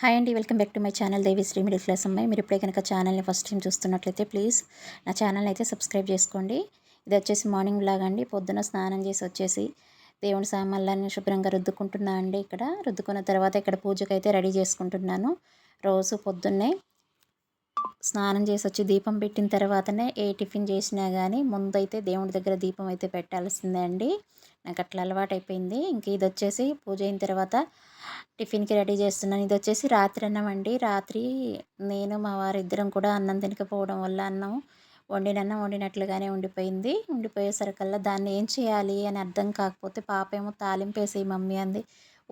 Hi అండి welcome back to my channel Devi Sri middle class అమ్మాయి. మీరు ఇప్పుడే కనుక ఛానల్ని ఫస్ట్ టైం చూస్తున్నట్లయితే ప్లీజ్ నా ఛానల్ని అయితే సబ్స్క్రైబ్ చేసుకోండి. ఇది వచ్చేసి మార్నింగ్ లాగా అండి. పొద్దున స్నానం చేసి వచ్చేసి దేవుని సామాన్లన్నీ శుభ్రంగా రుద్దుకుంటున్నా అండి ఇక్కడ. రుద్దుకున్న తర్వాత ఇక్కడ పూజకు అయితే రెడీ చేసుకుంటున్నాను. రోజు పొద్దున్నే స్నానం చేసి వచ్చి దీపం పెట్టిన తర్వాతనే ఏ టిఫిన్ చేసినా కానీ ముందైతే దేవుడి దగ్గర దీపం అయితే పెట్టాల్సిందే అండి. నాకు అట్లా అలవాటు అయిపోయింది. ఇంక ఇది వచ్చేసి పూజ అయిన తర్వాత టిఫిన్కి రెడీ చేస్తున్నాను. ఇది వచ్చేసి రాత్రి అన్నం అండి. రాత్రి నేను మా వారిద్దరం కూడా అన్నం తినకపోవడం వల్ల అన్నం వండిన అన్నం వండినట్లుగానే ఉండిపోయింది. ఉండిపోయేసరికల్లా దాన్ని ఏం చేయాలి అని అర్థం కాకపోతే పాప ఏమో తాలింపేసి మమ్మీ అంది.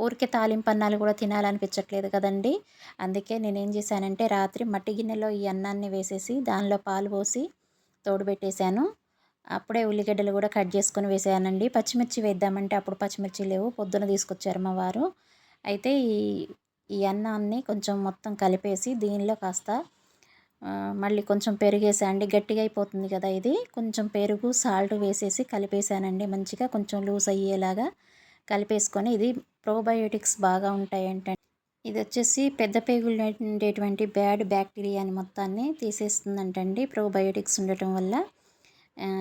ఊరికే తాలింపు అన్నాలు కూడా తినాలనిపించట్లేదు కదండి. అందుకే నేనేం చేశానంటే రాత్రి మట్టి గిన్నెలో ఈ అన్నాన్ని వేసేసి దానిలో పాలు పోసి తోడుబెట్టేశాను. అప్పుడే ఉల్లిగడ్డలు కూడా కట్ చేసుకొని వేసానండి. పచ్చిమిర్చి వేద్దామంటే అప్పుడు పచ్చిమిర్చి లేవు పొద్దున తీసుకొచ్చారు మా వారు. అయితే ఈ ఈ అన్నాన్ని కొంచెం మొత్తం కలిపేసి దీనిలో కాస్త మళ్ళీ కొంచెం పెరిగేసండి గట్టిగా అయిపోతుంది కదా ఇది. కొంచెం పెరుగు సాల్ట్ వేసేసి కలిపేసానండి మంచిగా. కొంచెం లూజ్ అయ్యేలాగా కలిపేసుకొని ఇది ప్రోబయోటిక్స్ బాగా ఉంటాయంటే ఇది వచ్చేసి పెద్ద పేగులు ఉండేటువంటి బ్యాడ్ బ్యాక్టీరియాని మొత్తాన్ని తీసేస్తుందంటండి ప్రోబయోటిక్స్ ఉండటం వల్ల.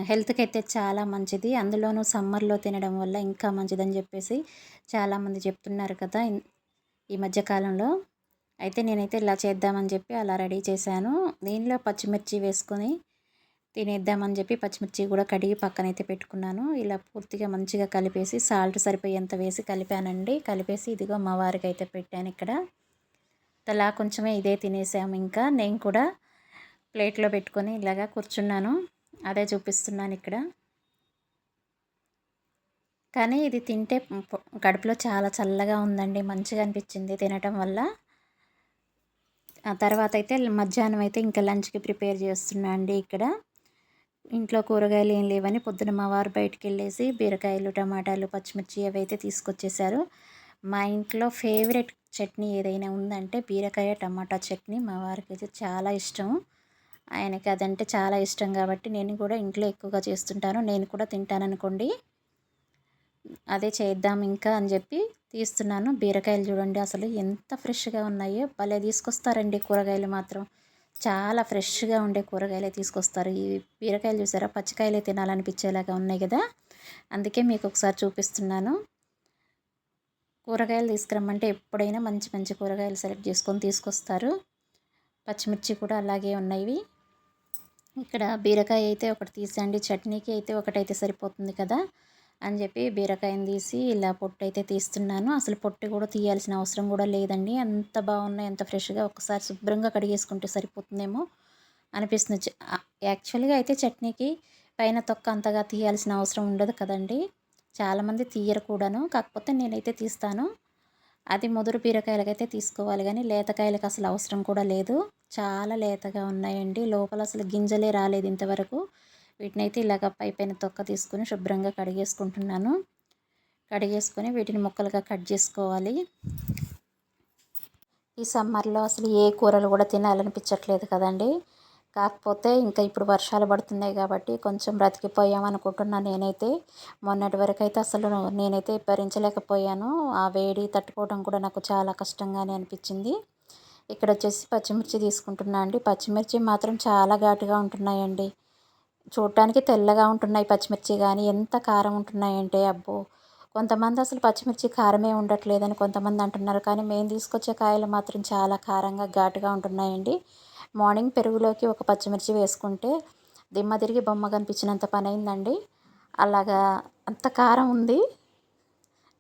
హెల్త్కి అయితే చాలా మంచిది. అందులోనూ సమ్మర్లో తినడం వల్ల ఇంకా మంచిదని చెప్పేసి చాలామంది చెప్తున్నారు కదా ఈ మధ్యకాలంలో అయితే నేనైతే ఇలా చేద్దామని చెప్పి అలా రెడీ చేశాను. దీనిలో పచ్చిమిర్చి వేసుకొని తినేద్దామని చెప్పి పచ్చిమిర్చి కూడా కడిగి పక్కనైతే పెట్టుకున్నాను. ఇలా పూర్తిగా మంచిగా కలిపేసి సాల్ట్ సరిపోయేంత వేసి కలిపానండి. కలిపేసి ఇదిగో మా వారికి అయితే పెట్టాను ఇక్కడ. అలా కొంచెమే ఇదే తినేసాము ఇంకా. నేను కూడా ప్లేట్లో పెట్టుకొని ఇలాగా కూర్చున్నాను. అదే చూపిస్తున్నాను ఇక్కడ. కానీ ఇది తింటే కడుపులో చాలా చల్లగా ఉందండి. మంచిగా అనిపించింది తినటం వల్ల. ఆ తర్వాత అయితే మధ్యాహ్నం అయితే ఇంకా లంచ్కి ప్రిపేర్ చేస్తున్నా అండి ఇక్కడ. ఇంట్లో కూరగాయలు ఏం లేవని పొద్దున మా వారు బయటికి వెళ్ళేసి బీరకాయలు టమాటాలు పచ్చిమిర్చి అవి అయితే తీసుకొచ్చేసారు మా ఇంట్లో ఫేవరెట్ చట్నీ ఏదైనా ఉందంటే బీరకాయ టమాటా చట్నీ మా వారికి అయితే చాలా ఇష్టం. ఆయనకి అదంటే చాలా ఇష్టం కాబట్టి నేను కూడా ఇంట్లో ఎక్కువగా చేస్తుంటాను. నేను కూడా తింటాననుకోండి. అదే చేద్దాం ఇంకా అని చెప్పి తీస్తున్నాను. బీరకాయలు చూడండి అసలు ఎంత ఫ్రెష్గా ఉన్నాయో. భలే తీసుకొస్తారండి కూరగాయలు మాత్రం. చాలా ఫ్రెష్గా ఉండే కూరగాయలే తీసుకొస్తారు. ఈ బీరకాయలు చూసారా? పచ్చికాయలే తినాలనిపించేలాగా ఉన్నాయి కదా? అందుకే మీకు ఒకసారి చూపిస్తున్నాను. కూరగాయలు తీసుకురమ్మంటే ఎప్పుడైనా మంచి మంచి కూరగాయలు సెలెక్ట్ చేసుకొని తీసుకొస్తారు. పచ్చిమిర్చి కూడా అలాగే ఉన్నాయి ఇక్కడ బీరకాయ అయితే ఒకటి తీసేయండి. చట్నీకి అయితే ఒకటైతే సరిపోతుంది కదా? అని చెప్పి బీరకాయని తీసి ఇలా పొట్టు అయితే తీస్తున్నాను. అసలు పొట్టు కూడా తీయాల్సిన అవసరం కూడా లేదండి. ఎంత బాగున్నాయి ఎంత ఫ్రెష్గా ఒకసారి శుభ్రంగా కడిగేసుకుంటే సరిపోతుందేమో అనిపిస్తుంది. యాక్చువల్గా అయితే చట్నీకి పైన తొక్క అంతగా తీయాల్సిన అవసరం ఉండదు కదండి. చాలామంది తీయరు కూడాను. కాకపోతే నేనైతే తీస్తాను. అది ముదురు బీరకాయలకైతే తీసుకోవాలి కానీ లేతకాయలకు అసలు అవసరం కూడా లేదు. చాలా లేతగా ఉన్నాయండి. లోపల అసలు గింజలే రాలేదు ఇంతవరకు. వీటిని అయితే ఇలాగ పైపైన తొక్క తీసుకుని శుభ్రంగా కడిగేసుకుంటున్నాను. కడిగేసుకొని వీటిని ముక్కలుగా కట్ చేసుకోవాలి. ఈ సమ్మర్లో అసలు ఏ కూరలు కూడా తినాలనిపించట్లేదు కదండి. కాకపోతే ఇంకా ఇప్పుడు వర్షాలు పడుతున్నాయి కాబట్టి కొంచెం బ్రతికిపోయామనుకుంటున్నా నేనైతే. మొన్నటి వరకు అయితే అసలు నేనైతే భరించలేకపోయాను. ఆ వేడి తట్టుకోవడం కూడా నాకు చాలా కష్టంగానే అనిపించింది. ఇక్కడ వచ్చేసి పచ్చిమిర్చి తీసుకుంటున్నా అండి. పచ్చిమిర్చి మాత్రం చాలా ఘాటుగా ఉంటున్నాయండి. చూడటానికి తెల్లగా ఉంటున్నాయి పచ్చిమిర్చి కానీ ఎంత కారం ఉంటున్నాయంటే అబ్బో! కొంతమంది అసలు పచ్చిమిర్చి కారమే ఉండట్లేదని కొంతమంది అంటున్నారు. కానీ మేము తీసుకొచ్చే కాయలు మాత్రం చాలా కారంగా ఘాటుగా ఉంటున్నాయండి. మార్నింగ్ పెరుగులోకి ఒక పచ్చిమిర్చి వేసుకుంటే దిమ్మ తిరిగి బొమ్మ కనిపించినంత పని అయిందండి అలాగా అంత కారం ఉంది.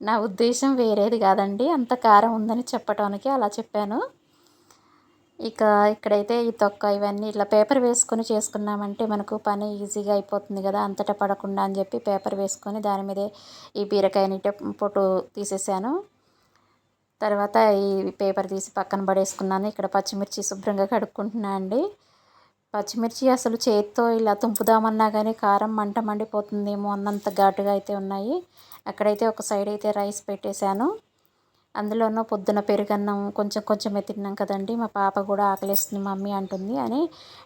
నా ఉద్దేశం వేరేది కాదండి. అంత కారం ఉందని చెప్పటానికి అలా చెప్పాను. ఇక ఇక్కడైతే ఈ తొక్క ఇవన్నీ ఇట్లా పేపర్ వేసుకొని చేసుకున్నామంటే మనకు పని ఈజీగా అయిపోతుంది కదా అంతటా పడకుండా అని చెప్పి పేపర్ వేసుకొని దాని మీదే ఈ బీరకాయని పొట్టు తీసేసాను. తర్వాత ఈ పేపర్ తీసి పక్కన పడేసుకున్నాను. ఇక్కడ పచ్చిమిర్చి శుభ్రంగా కడుక్కుంటున్నా అండి. పచ్చిమిర్చి అసలు చేతితో ఇలా తుంపుదామన్నా కానీ కారం మంట మండిపోతుందేమో అన్నంత ఘాటుగా అయితే ఉన్నాయి. అక్కడైతే ఒక సైడ్ అయితే రైస్ పెట్టేశాను. అందులోనూ పొద్దున పెరుగన్నం కొంచెం కొంచెమే తిన్నాం కదండి. మా పాప కూడా ఆకలిస్తుంది మమ్మీ అంటుంది అని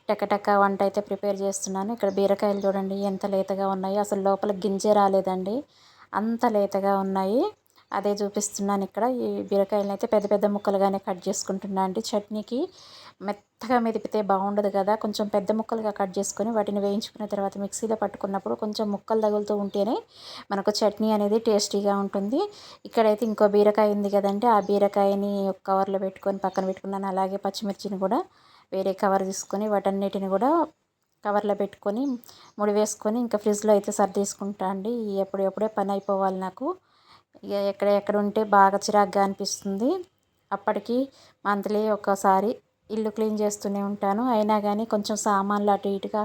టెక్కటెక్క వంట అయితే ప్రిపేర్ చేస్తున్నాను. ఇక్కడ బీరకాయలు చూడండి ఎంత లేతగా ఉన్నాయి. అసలు లోపల గింజ రాలేదండి. అంత లేతగా ఉన్నాయి. అదే చూపిస్తున్నాను ఇక్కడ. ఈ బీరకాయలను అయితే పెద్ద పెద్ద ముక్కలుగానే కట్ చేసుకుంటున్నా అండి. చట్నీకి మెత్తగా మెదిపితే బాగుండదు కదా. కొంచెం పెద్ద ముక్కలుగా కట్ చేసుకొని వాటిని వేయించుకున్న తర్వాత మిక్సీలో పట్టుకున్నప్పుడు కొంచెం ముక్కలు తగులుతూ ఉంటేనే మనకు చట్నీ అనేది టేస్టీగా ఉంటుంది. ఇక్కడైతే ఇంకో బీరకాయ ఉంది కదండి. ఆ బీరకాయని ఒక కవర్లో పెట్టుకొని పక్కన పెట్టుకున్నాను. అలాగే పచ్చిమిర్చిని కూడా వేరే కవర్ తీసుకొని వాటన్నిటిని కూడా కవర్లో పెట్టుకొని ముడి వేసుకొని ఇంకా ఫ్రిడ్జ్లో అయితే సర్దేసుకుంటా అండి. ఎప్పుడెప్పుడే పని అయిపోవాలి నాకు. ఎక్కడ ఎక్కడ ఉంటే బాగా చిరాగ్గా అనిపిస్తుంది. అప్పటికి మంత్లీ ఒకసారి ఇల్లు క్లీన్ చేస్తూనే ఉంటాను. అయినా కానీ కొంచెం సామాన్లు అటు ఇటుగా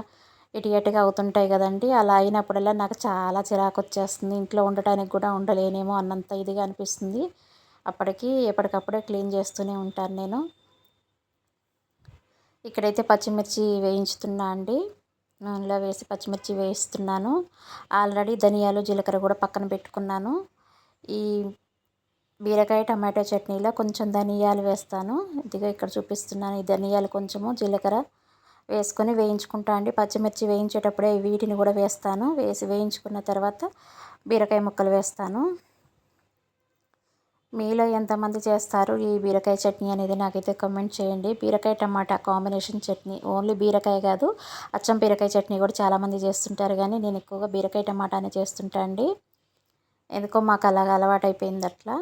ఇటు అటుగా అవుతుంటాయి కదండి. అలా అయినప్పుడల్లా నాకు చాలా చిరాకు వచ్చేస్తుంది. ఇంట్లో ఉండటానికి కూడా ఉండలేనేమో అన్నంత ఇదిగా అనిపిస్తుంది. అప్పటికి ఎప్పటికప్పుడే క్లీన్ చేస్తూనే ఉంటాను నేను. ఇక్కడైతే పచ్చిమిర్చి వేయించుతున్నా అండి. నూనెలో వేసి పచ్చిమిర్చి వేయిస్తున్నాను. ఆల్రెడీ ధనియాలు జీలకర్ర కూడా పక్కన పెట్టుకున్నాను. ఈ బీరకాయ టమాటో చట్నీలో కొంచెం ధనియాలు వేస్తాను. ఇదిగో ఇక్కడ చూపిస్తున్నాను. ఈ ధనియాలు కొంచెము జీలకర్ర వేసుకొని వేయించుకుంటా అండి. పచ్చిమిర్చి వేయించేటప్పుడే వీటిని కూడా వేస్తాను. వేసి వేయించుకున్న తర్వాత బీరకాయ ముక్కలు వేస్తాను. మీలో ఎంతమంది చేస్తారు ఈ బీరకాయ చట్నీ అనేది నాకైతే కమెంట్ చేయండి. బీరకాయ టమాటా కాంబినేషన్ చట్నీ. ఓన్లీ బీరకాయ కాదు అచ్చం బీరకాయ చట్నీ కూడా చాలామంది చేస్తుంటారు. కానీ నేను ఎక్కువగా బీరకాయ టమాటానే చేస్తుంటా అండి. ఎందుకో మాకు అలాగ అలవాటు అయిపోయింది అట్లా.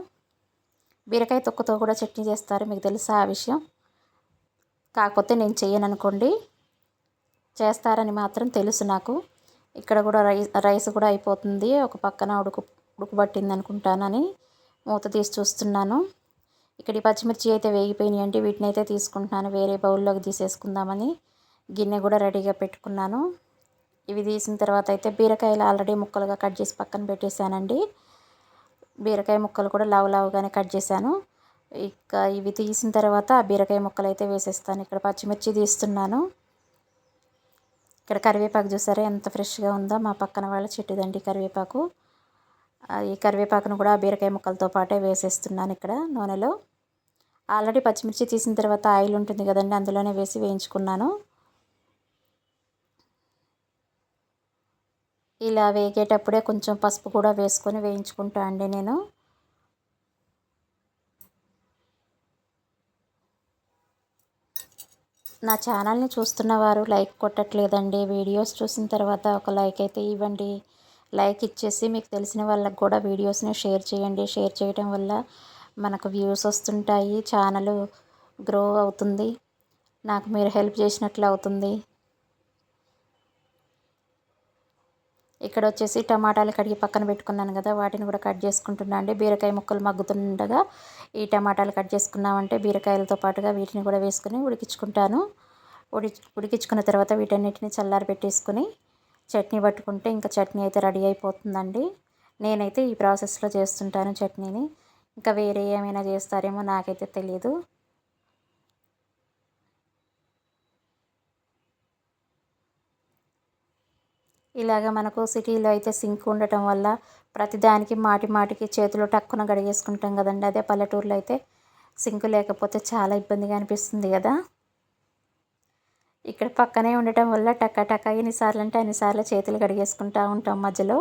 బీరకాయ తొక్కుతో కూడా చట్నీ చేస్తారు మీకు తెలుసా ఆ విషయం. కాకపోతే నేను చెయ్యను అనుకోండి చేస్తారని మాత్రం తెలుసు నాకు. ఇక్కడ కూడా రైస్ రైస్ కూడా అయిపోతుంది ఒక పక్కన ఉడుకు ఉడుకుబట్టింది అనుకుంటానని మూత తీసి చూస్తున్నాను. ఇక్కడ ఈ పచ్చిమిర్చి అయితే వేగిపోయినాయి అంటే వీటిని అయితే తీసుకుంటున్నాను వేరే బౌల్లోకి తీసేసుకుందామని. గిన్నె కూడా రెడీగా పెట్టుకున్నాను. ఇవి తీసిన తర్వాత అయితే బీరకాయలు ఆల్రెడీ ముక్కలుగా కట్ చేసి పక్కన పెట్టేశానండి. బీరకాయ ముక్కలు కూడా లావు లావుగానే కట్ చేశాను. ఇక ఇవి తీసిన తర్వాత ఆ బీరకాయ ముక్కలు అయితే వేసేస్తాను. ఇక్కడ పచ్చిమిర్చి తీస్తున్నాను. ఇక్కడ కరివేపాకు చూసారా ఎంత ఫ్రెష్గా ఉందో. మా పక్కన వాళ్ళ చెట్టుదండి కరివేపాకు. ఈ కరివేపాకును కూడా బీరకాయ ముక్కలతో పాటే వేసేస్తున్నాను ఇక్కడ నూనెలో. ఆల్రెడీ పచ్చిమిర్చి తీసిన తర్వాత ఆయిల్ ఉంటుంది కదండి అందులోనే వేసి వేయించుకున్నాను. ఇలా వేగేటప్పుడే కొంచెం పసుపు కూడా వేసుకొని వేయించుకుంటా అండి నేను. నా ఛానల్ని చూస్తున్న వారు లైక్ కొట్టట్లేదండి. వీడియోస్ చూసిన తర్వాత ఒక లైక్ అయితే ఇవ్వండి. లైక్ ఇచ్చేసి మీకు తెలిసిన వాళ్ళకి కూడా వీడియోస్ని షేర్ చేయండి. షేర్ చేయడం వల్ల మనకు వ్యూస్ వస్తుంటాయి. ఛానల్ గ్రో అవుతుంది. నాకు మీరు హెల్ప్ చేసినట్లు అవుతుంది. ఇక్కడ వచ్చేసి టమాటాలు కడిగి పక్కన పెట్టుకున్నాను కదా వాటిని కూడా కట్ చేసుకుంటున్నా అండి. బీరకాయ ముక్కలు మగ్గుతుండగా ఈ టమాటాలు కట్ చేసుకున్నామంటే బీరకాయలతో పాటుగా వీటిని కూడా వేసుకుని ఉడికించుకుంటాను. ఉడి ఉడికించుకున్న తర్వాత వీటన్నిటిని చల్లారి పెట్టేసుకుని చట్నీ పట్టుకుంటే ఇంకా చట్నీ అయితే రెడీ అయిపోతుందండి. నేనైతే ఈ ప్రాసెస్లో చేస్తుంటాను చట్నీని. ఇంకా వేరే ఏమైనా చేస్తారేమో నాకైతే తెలియదు ఇలాగ మనకు సిటీలో అయితే సింక్ ఉండటం వల్ల ప్రతిదానికి మాటి మాటికి చేతులు టక్కున గడిగేసుకుంటాం కదండి. అదే పల్లెటూరులో అయితే సింక్ లేకపోతే చాలా ఇబ్బందిగా అనిపిస్తుంది కదా. ఇక్కడ పక్కనే ఉండటం వల్ల టక్క టక్క ఎన్నిసార్లు అంటే అన్నిసార్లు చేతులు కడిగేసుకుంటూ ఉంటాం మధ్యలో.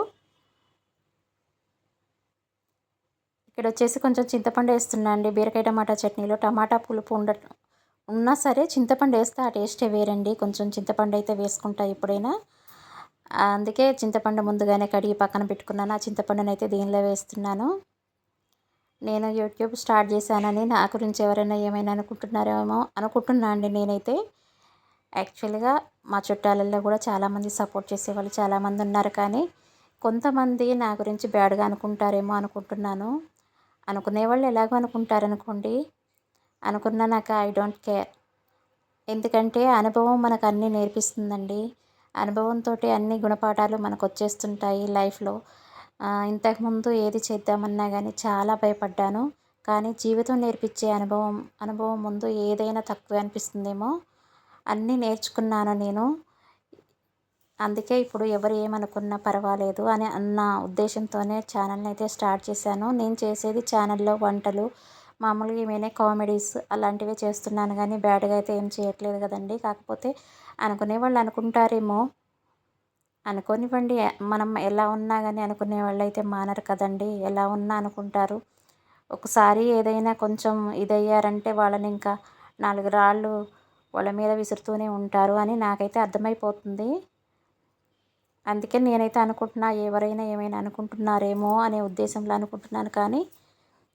ఇక్కడ వచ్చేసి కొంచెం చింతపండు వేస్తున్నా అండి. బీరకాయ టమాటా చట్నీలో టమాటా పులుపు ఉండ ఉన్నా సరే చింతపండు వేస్తే ఆ టేస్టే వేరండి. కొంచెం చింతపండు అయితే వేసుకుంటా ఎప్పుడైనా. అందుకే చింతపండు ముందుగానే కడిగి పక్కన పెట్టుకున్నాను. ఆ చింతపండును అయితే దీనిలో వేస్తున్నాను? నేను యూట్యూబ్ స్టార్ట్ చేశానని నా గురించి ఎవరైనా ఏమైనా అనుకుంటున్నారేమో అనుకుంటున్నా అండి నేనైతే. యాక్చువల్గా మా చుట్టాలలో కూడా చాలామంది సపోర్ట్ చేసేవాళ్ళు చాలామంది ఉన్నారు కానీ కొంతమంది నా గురించి బ్యాడ్గా అనుకుంటారేమో అనుకుంటున్నాను. అనుకునేవాళ్ళు ఎలాగో అనుకుంటారనుకోండి అనుకున్నా నాకు ఐ డోంట్ కేర్. ఎందుకంటే అనుభవం మనకు అన్నీ నేర్పిస్తుందండి. అనుభవంతో అన్ని గుణపాఠాలు మనకు వచ్చేస్తుంటాయి లైఫ్లో ఇంతకుముందు ఏది చేద్దామన్నా కానీ చాలా భయపడ్డాను. కానీ జీవితం నేర్పించే అనుభవం అనుభవం ముందు ఏదైనా తక్కువ అనిపిస్తుందేమో అన్నీ నేర్చుకున్నాను నేను. అందుకే ఇప్పుడు ఎవరు ఏమనుకున్నా పర్వాలేదు అని అన్న ఉద్దేశంతోనే ఛానల్ని అయితే స్టార్ట్ చేశాను. నేను చేసేది ఛానల్లో వంటలు మామూలుగా ఏమైనా కామెడీస్ అలాంటివే చేస్తున్నాను కానీ బ్యాడ్గా అయితే ఏం చేయట్లేదు కదండి. కాకపోతే అనుకునే వాళ్ళు అనుకుంటారేమో. అనుకోనివ్వండి. మనం ఎలా ఉన్నా కానీ అనుకునే వాళ్ళు అయితే మానరు కదండి. ఎలా ఉన్నా అనుకుంటారు. ఒకసారి ఏదైనా కొంచెం ఇదయ్యారంటే వాళ్ళని ఇంకా నాలుగు రాళ్ళు వాళ్ళ మీద విసురుతూనే ఉంటారు అని నాకైతే అర్థమైపోతుంది. అందుకే నేనైతే అనుకుంటున్నా ఎవరైనా ఏమైనా అనుకుంటున్నారేమో అనే ఉద్దేశంలో అనుకుంటున్నాను కానీ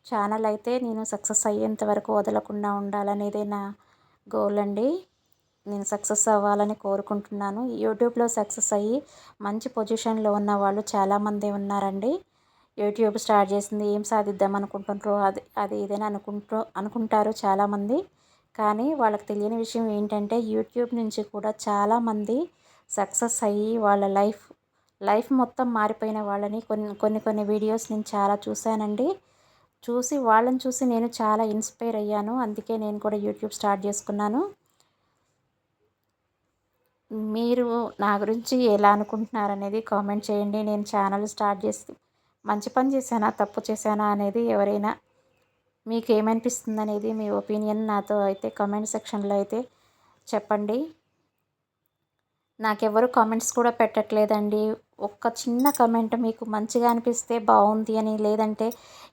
ఛానల్ అయితే నేను సక్సెస్ అయ్యేంత వరకు వదలకుండా ఉండాలనేదే నా గోల్ అండి నేను సక్సెస్ అవ్వాలని కోరుకుంటున్నాను. యూట్యూబ్లో సక్సెస్ అయ్యి మంచి పొజిషన్లో ఉన్న వాళ్ళు చాలామంది ఉన్నారండి. యూట్యూబ్ స్టార్ట్ చేసింది ఏం సాధిద్దాం అనుకుంటుంటారో అది అది ఏదైనా అనుకుంటూ అనుకుంటారు చాలామంది. కానీ వాళ్ళకి తెలియని విషయం ఏంటంటే యూట్యూబ్ నుంచి కూడా చాలామంది సక్సెస్ అయ్యి వాళ్ళ లైఫ్ లైఫ్ మొత్తం మారిపోయిన వాళ్ళని కొన్ని కొన్ని కొన్ని వీడియోస్ నేను చాలా చూశానండి. చూసి వాళ్ళని చూసి నేను చాలా ఇన్స్పైర్ అయ్యాను. అందుకే నేను కూడా యూట్యూబ్ స్టార్ట్ చేసుకున్నాను. మీరు నా గురించి ఎలా అనుకుంటున్నారు అనేది కామెంట్ చేయండి. నేను ఛానల్ స్టార్ట్ చేసి మంచి పని చేశానా తప్పు చేశానా అనేది ఎవరైనా మీకు ఏమనిపిస్తుంది అనేది మీ ఒపీనియన్ నాతో అయితే కామెంట్ సెక్షన్లో అయితే చెప్పండి. నాకెవరు కామెంట్స్ కూడా పెట్టట్లేదండి. ఒక్క చిన్న కమెంట్ మీకు మంచిగా అనిపిస్తే బాగుంది అని లేదంటే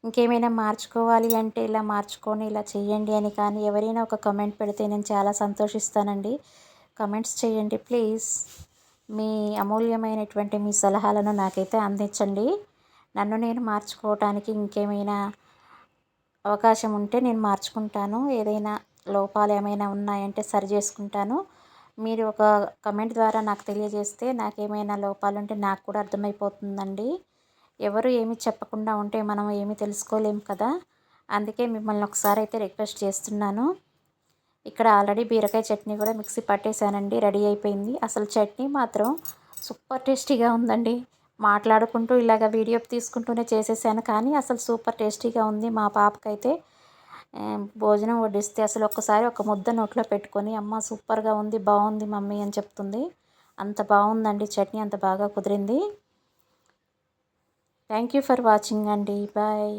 ఇంకేమైనా మార్చుకోవాలి అంటే ఇలా మార్చుకొని ఇలా చేయండి అని కానీ ఎవరైనా ఒక కమెంట్ పెడితే నేను చాలా సంతోషిస్తానండి. కమెంట్స్ చేయండి ప్లీజ్. మీ అమూల్యమైనటువంటి మీ సలహాలను నాకైతే అందించండి. నన్ను నేను మార్చుకోవటానికి ఇంకేమైనా అవకాశం ఉంటే నేను మార్చుకుంటాను. ఏదైనా లోపాలు ఏమైనా ఉన్నాయంటే సరి చేసుకుంటాను. మీరు ఒక కమెంట్ ద్వారా నాకు తెలియజేస్తే నాకేమైనా లోపాలు ఉంటే నాకు కూడా అర్థమైపోతుందండి. ఎవరు ఏమి చెప్పకుండా ఉంటే మనం ఏమి తెలుసుకోలేము కదా. అందుకే మిమ్మల్ని ఒకసారి అయితే రిక్వెస్ట్ చేస్తున్నాను. ఇక్కడ ఆల్రెడీ బీరకాయ చట్నీ కూడా మిక్సీ పట్టేశానండి రెడీ అయిపోయింది. అసలు చట్నీ మాత్రం సూపర్ టేస్టీగా ఉందండి. మాట్లాడుకుంటూ ఇలాగ వీడియో తీసుకుంటూనే చేసేసాను కానీ అసలు సూపర్ టేస్టీగా ఉంది మా పాపకైతే. భోజనం వడ్డిస్తే అసలు ఒక్కసారి ఒక ముద్ద నోట్లో పెట్టుకొని అమ్మ సూపర్గా ఉంది బాగుంది మమ్మీ అని చెప్తుంది. అంత బాగుందండి చట్నీ అంత బాగా కుదిరింది. థ్యాంక్ యూ ఫర్ వాచింగ్ అండి. బాయ్.